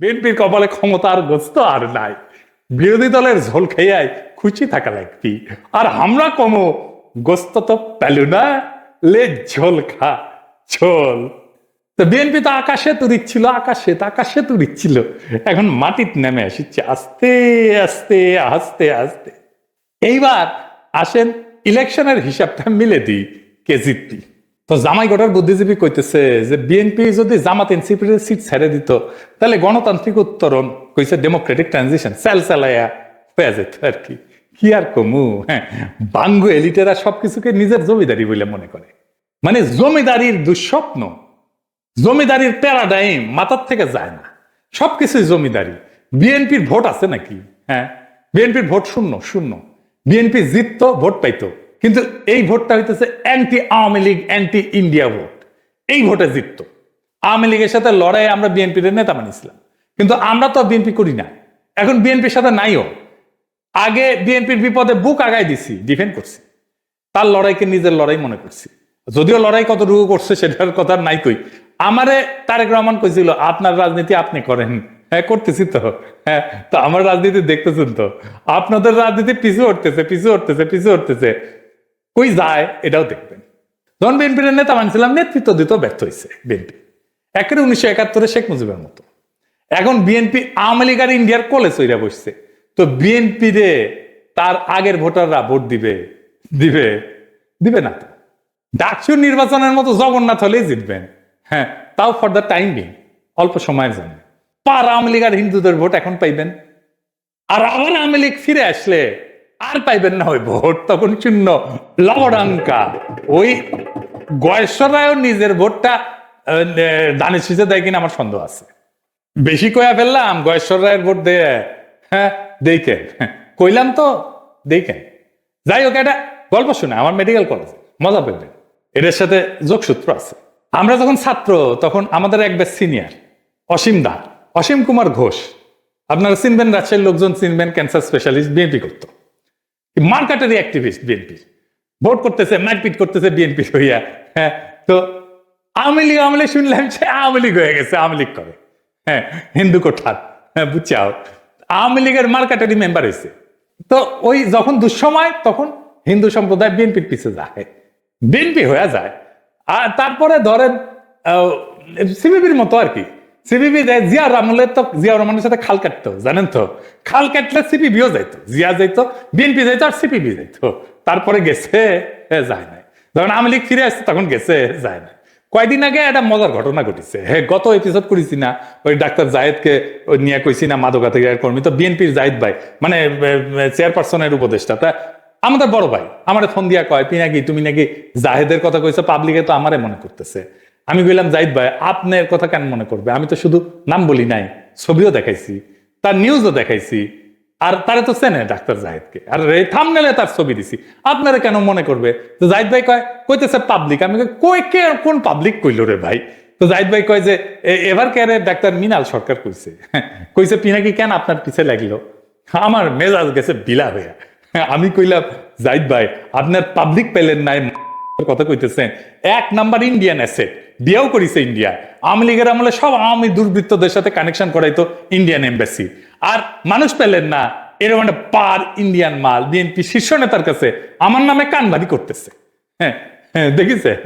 বিএনপির কপালে ক্ষমতার গোস্ত আর নাই। বিরোধী দলের ঝোল খেয়াই খুশি থাকা লাগবি। আর আমরা কমো, গোস্ত তো পেল না। লে ঝোল খা, ঝোল। তো বিএনপি তো আকাশে তো দিচ্ছিল, আকাশে তো আকাশে তো দিচ্ছিল। এখন মাটিত নেমে আসছে আস্তে আস্তে আস্তে আস্তে। এইবার আসেন ইলেকশনের হিসাবটা মিলে দিই, কে জিতবি? তো জামাই গোটার বুদ্ধিজীবী কইতেছে যে, বিএনপি যদি জামাত এনসিপির সিট ছেড়ে দিত, তাহলে গণতান্ত্রিক উত্তরণ কইছে ডেমোক্রেটিক ট্রানজিশন সেল সেলাইয়া হয়ে যেত আর কি কি আর কমু হ্যাঁ বাঙ্গু এলিটেরা সবকিছুকে নিজের জমিদারি বলে মনে করে। মানে জমিদারির দুঃস্বপ্ন, জমিদারির প্যারাডাইম মাথার থেকে যায় না। সবকিছুই জমিদারি। বিএনপির ভোট আছে নাকি? হ্যাঁ বিএনপির ভোট শূন্য শূন্য। বিএনপি জিততো, ভোট পাইতো। কিন্তু এই ভোটটা হইতেছে anti Awami League anti India vote. এই ভোটে জিততো। আওয়ামী লীগের সাথে লড়াই আমরা বিএনপির নেতা মানিছিলাম কিন্তু আমরা তো বিএনপি করি না। এখন বিএনপির সাথে নাইও। আগে বিএনপির বিপদে বুক আগাই দিছি ডিফেন্ড করছি। তার লড়াইকে নিজের লড়াই মনে করছি। যদিও লড়াই কতটুকু করছে সেটার কথা নাই কই। আমারে তারেক রহমান কইছিল, আপনার রাজনীতি আপনি করেন। হ্যাঁ করতেছি তো। হ্যাঁ তো আমার রাজনীতি দেখতেছেন তো। আপনাদের রাজনীতি পিছু উঠতেছে পিছু উঠতেছে পিছু উঠতেছে কই যায়? এটাও দেখবেন। যখন বিএনপির নেতা মানছিলাম, নেতৃত্ব দিতেও ব্যর্থ হয়েছে বিএনপি। একের উনিশশো একাত্তরে শেখ মুজিবের মতো। এখন বিএনপি আওয়ামী লীগ আর ইন্ডিয়ার কোলে সইরা বসছে। তো বিএনপি রে তার আগের ভোটাররা ভোট দিবে দিবে দিবে না তো। ডাকসু নির্বাচনের মতো জগন্নাথ হলেই জিতবেন। হ্যাঁ তাও ফর দ্য টাইম বিং অল্প সময়ের জন্য। পার আওয়ামী লীগ আর হিন্দুদের ভোট এখন পাইবেন। আর আবার আওয়ামী লীগ ফিরে আসলে আর পাইবেন না ওই ভোট তখন শূন্য। লবডাঙ্কা ওই গয়েশ্বর রায়ও নিজের ভোটটা দানে সিজে দেয় কিনা আমার সন্দেহ আছে। বেশি কয়া ফেললাম, গয়েশ্বর রায়ের ভোট দে হ্যাঁ দেখেন কইলাম তো দেখেন যাই হোক এটা গল্প শুনে, আমার মেডিকেল কলেজ মজা পেবেন এটার সাথে যোগসূত্র আছে। আমরা যখন ছাত্র, তখন আমাদের এক সিনিয়র অসীম দা, অসীম কুমার ঘোষ। আপনারা চিনবেন, রাজশাহীর লোকজন চিনবেন ক্যান্সার স্পেশালিস্ট বিএনপি করতো। মার্কাটারি অ্যাক্টিভিস্ট বিএনপি ভোট করতেছে, মারপিট করতেছে বিএনপি হইয়া হ্যাঁ। তো আওয়ামী লীগ আওয়ামী লীগ শুনলাম সে আওয়ামী লীগ হয়ে গেছে, আওয়ামী লীগ করে। হ্যাঁ হিন্দু কোঠার হ্যাঁ বুঝছাও আওয়ামী লীগের মার্কাটারি মেম্বার হয়েছে তো ওই যখন দুঃসময়, তখন হিন্দু সম্প্রদায় বিএনপির পিছে যায়। বিএনপি হয়ে যায়। আর তারপরে ধরেন সিবিবির মতো আর কি। সিপিবি জিয়া রহমানের তো, জিয়া রহমানের সাথে খাল কাটতো জানেন তো? খাল কাটলে সিপিবিও যাইতো, জিয়া যাইতো বিএনপি যাইতো আর সিপিবি যাইতো। তারপরে গেছে যায় নাই। যখন আওয়ামী লীগ ফিরে আসছে, তখন গেছে যায় না কয়দিন আগে একটা মজার ঘটনা ঘটেছে। হ্যাঁ গত এপিসোড করেছি না, ওই ডাক্তার জায়েদকে ওই নিয়ে কইছি না মাদকাধিকার কর্মী তো বিএনপির জাহিদ ভাই মানে চেয়ারপারসনের উপদেষ্টা, তা আমাদের বড় ভাই, আমার ফোন দিয়া কয়, পিনাকি, তুমি নাকি জাহেদের কথা কইছো পাবলিকে তো আমারে মনে করতেছে। আমি কইলাম জাহিদ ভাই আপনার কথা কেন মনে করবে? আমি তো শুধু নাম বলি নাই ছবিও দেখাইছি তার নিউজও দেখাইছি আর তারে তো চেনে ডাক্তার জাহিদকে। আর এই থামনেলে তার ছবি দিছি। আপনারা কেন মনে করবে? তো জাহিদ ভাই কয় কইতেছে পাবলিক আমি কই, কে কোন পাবলিক কইল রে ভাই? তো জাহিদ ভাই কয় যে এবার কে ডাক্তার মিনাল সরকার কইছে? কইছে পিনাকি কেন আপনার পিছে লাগল? আমার মেজাজ গেছে বিলা হইয়া। আমি কইলাম জাহিদ ভাই আপনার পাবলিক পেলেন নাই কথা কইতেছেন। এক নাম্বার ইন্ডিয়ান অ্যাসেট বিয়েও করিছে ইন্ডিয়া আওয়ামী লীগের আমলে সব আওয়ামী দুর্বৃত্তদের সাথে কানেকশন করাইতো ইন্ডিয়ান এম্বাসি আর মানুষ পেলেন না, এরকম একটা পার ইন্ডিয়ান মাল, বিএনপি শীর্ষ নেতার কাছে আমার নামে কানবাড়ি করতেছে। হ্যাঁ হ্যাঁ দেখেছেন?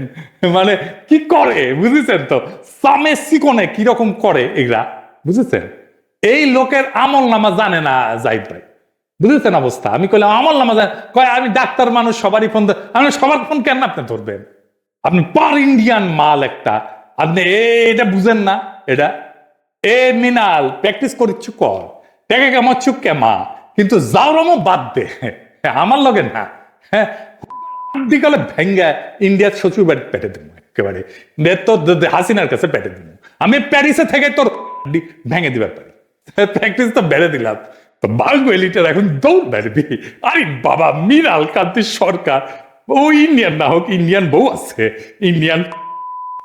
মানে কি করে, বুঝেছেন তো? সামে সিকনে কীরকম করে এগুলা, বুঝেছেন? এই লোকের আমল নামা জানে না জাহিদ ভাই। বুঝেছেন অবস্থা? আমি কইলাম আমল নামা জানে কয় আমি ডাক্তার মানুষ সবারই ফোন আমি সবার ফোন কেন আপনি ধরবেন? আপনি পার ইন্ডিয়ান মাল একটা। আপনি এটা বুঝেন না এটা। এ মিনাল প্র্যাকটিস করিচ্ছু কর। টেকে চুক কেমা কিন্তু যাওরমও বাদ দে। হ্যাঁ, আমার লগে না। হ্যাঁ দিকালে ভেঙ্গা ইন্ডিয়ার শ্বশুর বাড়ি পেটে দেবো একেবারে। তোর হাসিনার কাছে পেটে দেবো। আমি প্যারিসে থেকে তোর ভেঙে দিবার পারি। প্র্যাকটিস তো বেড়ে দিলাম। এলিটার এখন দৌড় আরে বাবা কান্তি সরকার। ও ইন্ডিয়ান না হোক, ইন্ডিয়ান বউ আছে। ইন্ডিয়ান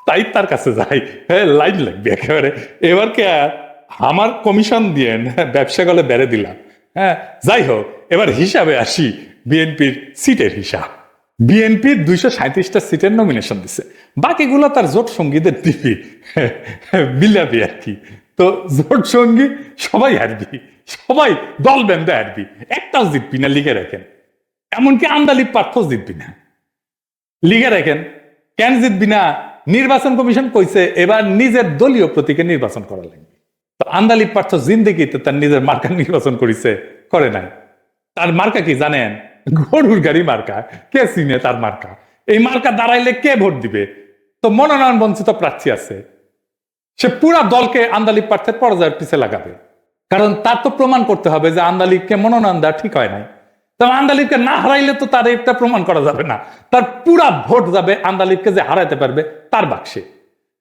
তাই তার কাছে যাই। হ্যাঁ লাইন লাগবে একেবারে। এবার কে, আমার কমিশন দিয়ে ব্যবসা গলে বেড়ে দিলাম। হ্যাঁ যাই হোক, এবার হিসাবে আসি বিএনপির সিটের হিসাব। বিএনপির দুইশো সাঁত্রিশটা সিটের নমিনেশন দিছে। বাকিগুলো তার জোট সঙ্গীদের দিবি। বিলাবি আর কি। তো জোট সঙ্গী সবাই হারবি। সবাই দল বেঁধে হারবি একটাও জিতবি না, লিখে রাখেন। এমনকি আন্দালি পার্থ জিতবি না। লিখে রাখেন, কেন জিতবি না? নির্বাচন কমিশন কইছে, এবার নিজের দলীয় প্রতীকে নির্বাচন করা লাগবে। তো আন্দালি পার্থ জিন্দেগিতে তার নিজের মার্কা নির্বাচন করেছে, করে নাই। তার মার্কা কি জানেন? গরুর গাড়ি মার্কা, কে চিনে তার মার্কা? এই মার্কা দাঁড়াইলে কে ভোট দিবে? তো মনোনয়ন বঞ্চিত প্রার্থী আছে। সে পুরা দলকে আন্দালিক পার্থের পর্যায়ের পিছে লাগাবে। কারণ তার তো প্রমাণ করতে হবে যে মনোনয়ন দেওয়া ঠিক হয় নাই। তবে আন্দালিককে না হারাইলে তো তার এটা প্রমাণ করা যাবে না। তার পুরা ভোট যাবে আন্দালিককে যে হারাইতে পারবে তার বাক্সে।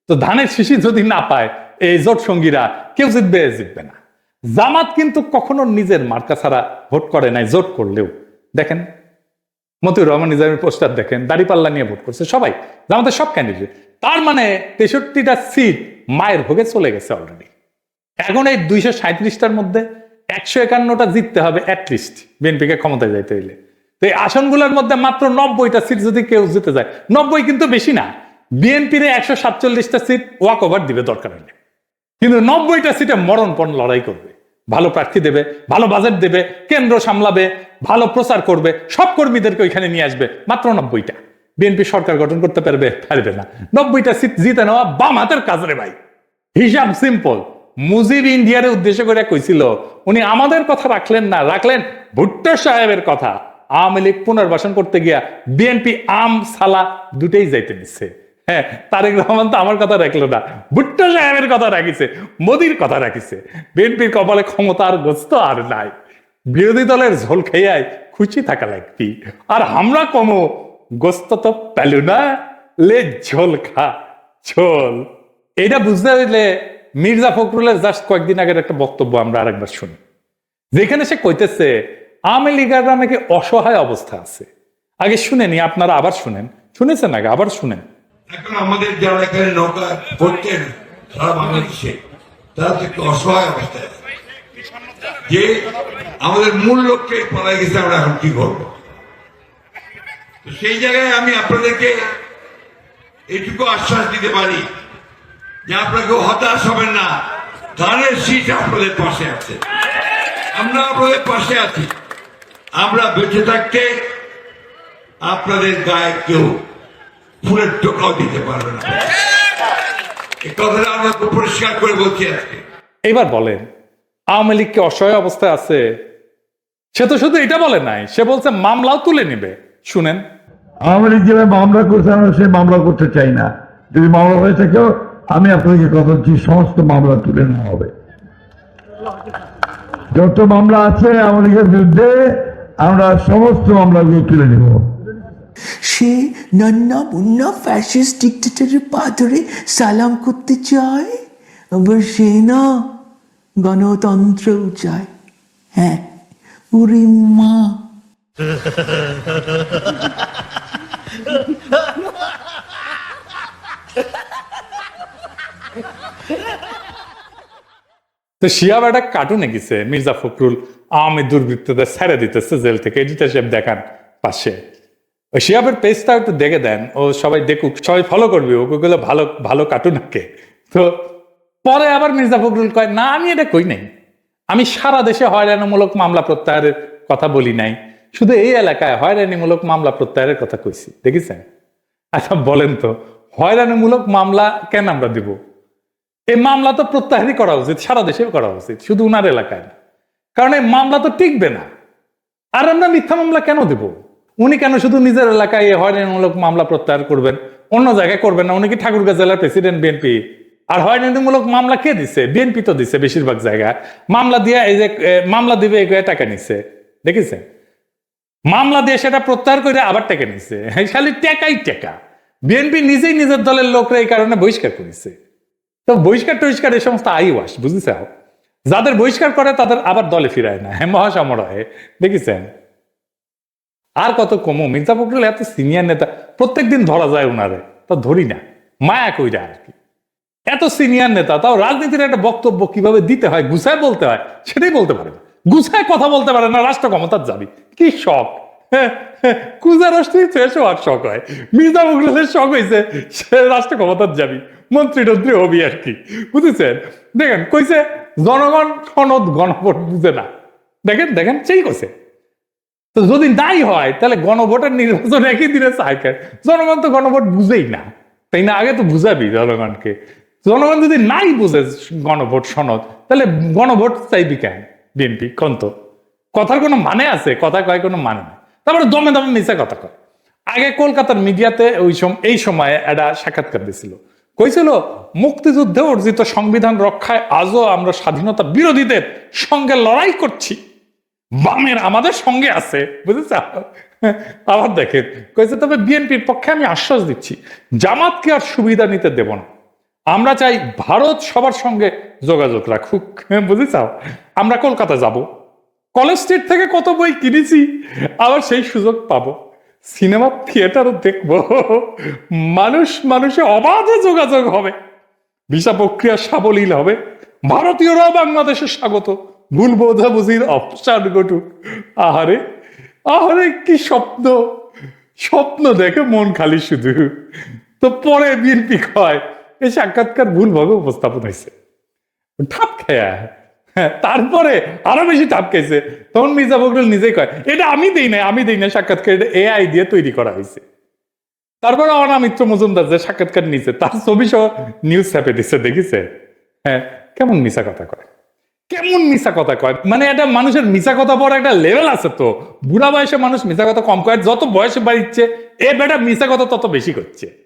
তো ধানের শিশি যদি না পায়, এই জোট সঙ্গীরা কেউ জিতবে জিতবে না। জামাত কিন্তু কখনো নিজের মার্কা ছাড়া ভোট করে নাই, জোট করলেও। দেখেন, মতিউর রহমান নিজামের পোস্টার দেখেন, দাড়িপাল্লা নিয়ে ভোট করছে সবাই। জামাতের সব ক্যান্ডিডেট তার মানে তেষট্টিটা সিট মায়ের ভোগে চলে গেছে অলরেডি এখন এই দুইশো সাঁত্রিশটার মধ্যে একশো একান্নটা জিততে হবে অ্যাটলিস্ট বিএনপিকে ক্ষমতায় যাইতে হইলে। তো এই আসনগুলোর মধ্যে মাত্র নব্বইটা সিট যদি কেউ জিতে যায়, নব্বই কিন্তু বেশি না, বিএনপির একশো সাতচল্লিশটা সিট ওয়াক ওভার দিবে দরকার হলে কিন্তু নব্বইটা সিটে মরণপণ লড়াই করবে, ভালো প্রার্থী দেবে, ভালো বাজেট দেবে, কেন্দ্র সামলাবে, ভালো প্রচার করবে, সব কর্মীদেরকে ওইখানে নিয়ে আসবে, মাত্র নব্বইটা। বিএনপি সরকার গঠন করতে পারবে পারবে না। নব্বইটা সিট জিতে নেওয়া বাম হাতের কাজ রে ভাই। হিসাব সিম্পল মুজিব ইন্ডিয়ার উদ্দেশ্য করে কইছিল, উনি আমাদের কথা রাখলেন না, রাখলেন ভুট্টো সাহেবের কথা। আওয়ামী লীগ পুনর্বাসন করতে গিয়া বিএনপি আম, সালা দুটেই যাইতে দিচ্ছে হ্যাঁ তারেক রহমান তো আমার কথা রাখল না, ভুট্টো সাহেবের কথা রাখিছে, মোদির কথা রাখিছে। বিএনপির কপালে ক্ষমতা আর গোস্ত আর নাই। বিরোধী দলের ঝোল খেয়াই খুশি থাকা লাগবি। আর আমরা কমো, গোস্ত তো পেলু না। লে ঝোল খা, ঝোল। এটা বুঝতে হইলে মির্জা ফখরুলের জাস্ট কয়েকদিন আগের একটা বক্তব্য আমরা আরেকবার শুনি। যেখানে সে কইতেছে, আওয়ামী লীগাররা নাকি অসহায় অবস্থা আছে? আগে শুনেনি আপনারা আবার শুনেন। শুনেছেন আগে, আবার শুনেন। এখন আমাদের যারা এখানে নৌকা বাংলাদেশে, তারা তো একটু অসহায় অবস্থায়। যে আমাদের মূল লক্ষ্যে পালাই গেছে, আমরা এখন কি করব? সেই জায়গায় আমি আপনাদেরকে এটুকু আশ্বাস দিতে পারি যে আপনাকে হতাশ হবেন না ধানের শীত আপনাদের পাশে আছে। আমরা আপনাদের পাশে আছি। আমরা বেঁচে থাকতে আপনাদের গায়ে কেউ ফুলের টোকাও দিতে পারবে না। এই কথাটা আমরা খুব পরিষ্কার করে বলছি আজকে। এবার বলেন আওয়ামী লীগ কি অসহায় অবস্থায় আছে? সে তো শুধু এটা বলে নাই সে বলছে মামলাও তুলে নেবে। শুনেন। আওয়ামী লীগ যেভাবে মামলা করছে আমরা সেই মামলা করতে চাই না। যদি মামলা হয়ে থাকেও আমি আপনাকে কথা দিচ্ছি সমস্ত মামলা তুলে নেওয়া হবে। যত মামলা আছে লীগের বিরুদ্ধে আমরা সমস্ত মামলা মামলাগুলো তুলে নেব। সে নান্না মুন্না ফ্যাসিস্ট ডিক্টেটরের পা ধরে সালাম করতে চায় আবার সে না গণতন্ত্রও চায়। হ্যাঁ উরি মা। তো শিয়াব একটা কার্টুনে গেছে, মির্জা ফখরুল, আওয়ামী দুর্বৃত্তদের ছেড়ে দিতেছে জেল থেকে এডিটার সাহেব দেখান পাশে। ওই শিয়াবের পেজটা একটু দেখে দেন, ও সবাই দেখুক, সবাই ফলো করবে ওকে গুলো ভালো ভালো কার্টুন আঁকে। তো পরে আবার মির্জা ফখরুল কয়, না, আমি এটা কই নাই। আমি সারা দেশে হয়রানিমূলক মামলা প্রত্যাহারের কথা বলি নাই। শুধু এই এলাকায় হয়রানিমূলক মামলা প্রত্যাহারের কথা কইছি। দেখেছেন? আচ্ছা বলেন তো, হয়রানিমূলক মামলা কেন আমরা দিব? এই মামলা তো প্রত্যাহারই করা উচিত, সারা দেশেও করা উচিত, শুধু উনার এলাকায় না। কারণ এই মামলা তো টিকবে না। আর আমরা মিথ্যা মামলা কেন দেব? উনি কেন শুধু নিজের এলাকায় হয়রানিমূলক মামলা প্রত্যাহার করবেন? অন্য জায়গায় করবেন না, উনি কি ঠাকুরগাঁ জেলার প্রেসিডেন্ট, বিএনপি? আর হয়রানিমূলক মামলা কে দিছে? বিএনপি তো দিছে বেশিরভাগ জায়গায়। মামলা দিয়ে এই যে মামলা দিবে এই টাকা নিছে। দেখেছেন? মামলা দিয়ে সেটা প্রত্যাহার করে আবার টাকা নিছে। খালি টাকাই টাকা। বিএনপি নিজেই নিজের দলের লোকরা এই কারণে বহিষ্কার করেছে। তো বহিষ্কার টহিষ্কার এই সমস্ত আইওয়াস বুঝেছ যাদের বহিষ্কার করে, তাদের আবার দলে ফিরায় না। হ্যাঁ মহাসমরায় দেখেছেন? আর কত কমো? মির্জা ফখরুল এত সিনিয়র নেতা, প্রত্যেকদিন ধরা যায় ওনারে তা ধরি না। মায়া কইরা আর কি। এত সিনিয়র নেতা, তাও রাজনীতির একটা বক্তব্য কীভাবে দিতে হয়, গুছায় বলতে হয়, সেটাই বলতে পারে না। গুছায় কথা বলতে পারে না, রাষ্ট্র ক্ষমতার যাবি কি শখ? কুজা রাষ্ট্রীয় শেষ হওয়ার শখ হয়। মির্জা ফখরুলের শখ হয়েছে সে রাষ্ট্র ক্ষমতার যাবি মন্ত্রী টন্ত্রী হবি আর কি। বুঝেছেন? দেখেন, কইছে, জনগণ সনদ গণভোট বুঝে না। দেখেন দেখেন, সেই কইছে। তো যদি নাই হয়, তাহলে গণভোটের নির্বাচন একই দিনে চায়? জনগণ তো গণভোট বুঝেই না। তাই না? আগে তো বুঝাবি জনগণকে। জনগণ যদি নাই বুঝে গণভোট সনদ, তাহলে গণভোট চাইবি কেন বিএনপি? কন্ত কথার কোনো মানে আছে? কথা কয় কোনো মানে নাই। তারপরে দমে দমে মিশা কথা কয়। আগে কলকাতার মিডিয়াতে ওই সময় এই সময়ে একটা সাক্ষাৎকার দিছিল। কইছিল, মুক্তিযুদ্ধে অর্জিত সংবিধান রক্ষায় আজও আমরা স্বাধীনতা বিরোধীদের সঙ্গে লড়াই করছি। বামের আমাদের সঙ্গে আছে। বুঝেছ? আবার দেখেন, কইছে, তবে বিএনপির পক্ষে আমি আশ্বাস দিচ্ছি, জামাতকে আর সুবিধা নিতে দেব না। আমরা চাই ভারত সবার সঙ্গে যোগাযোগ রাখুক। বুঝেছ? আমরা কলকাতা যাব। কলেজ স্ট্রিট থেকে কত বই কিনেছি, আবার সেই সুযোগ পাবো। সিনেমা থিয়েটারও দেখব। মানুষ মানুষে অবাধে যোগাযোগ হবে। ভিসা প্রক্রিয়া সাবলীল হবে। ভারতীয়রাও বাংলাদেশে স্বাগত। ভুল বোঝাবুঝির অপসার ঘটুক। আহারে আহারে কি স্বপ্ন? স্বপ্ন দেখে মন খালি শুধু। তো পরে বিএনপি কয়, এই সাক্ষাৎকার ভুলভাবে উপস্থাপন হয়েছে। ঠাপ খেয়া হ্যাঁ তারপরে আরও বেশি ঠাপ খেয়েছে। তখন মির্জা ফখরুল নিজেই কয়, এটা আমি দেই নাই, আমি দেই না সাক্ষাৎকার, এটা এআই দিয়ে তৈরি করা হয়েছে। তারপরে অনামিত্র মজুমদার যে সাক্ষাৎকার নিছে, তার ছবি সহ নিউজ ছাপে দিচ্ছে দেখিছে? হ্যাঁ কেমন মিশা কথা কয়? কেমন মিশা কথা কয়? মানে এটা মানুষের মিশা কথা পর একটা লেভেল আছে তো। বুড়া বয়সে মানুষ মিশা কথা কম কয়, যত বয়সে বাড়িচ্ছে, এ বেটা মিশা কথা তত বেশি করছে।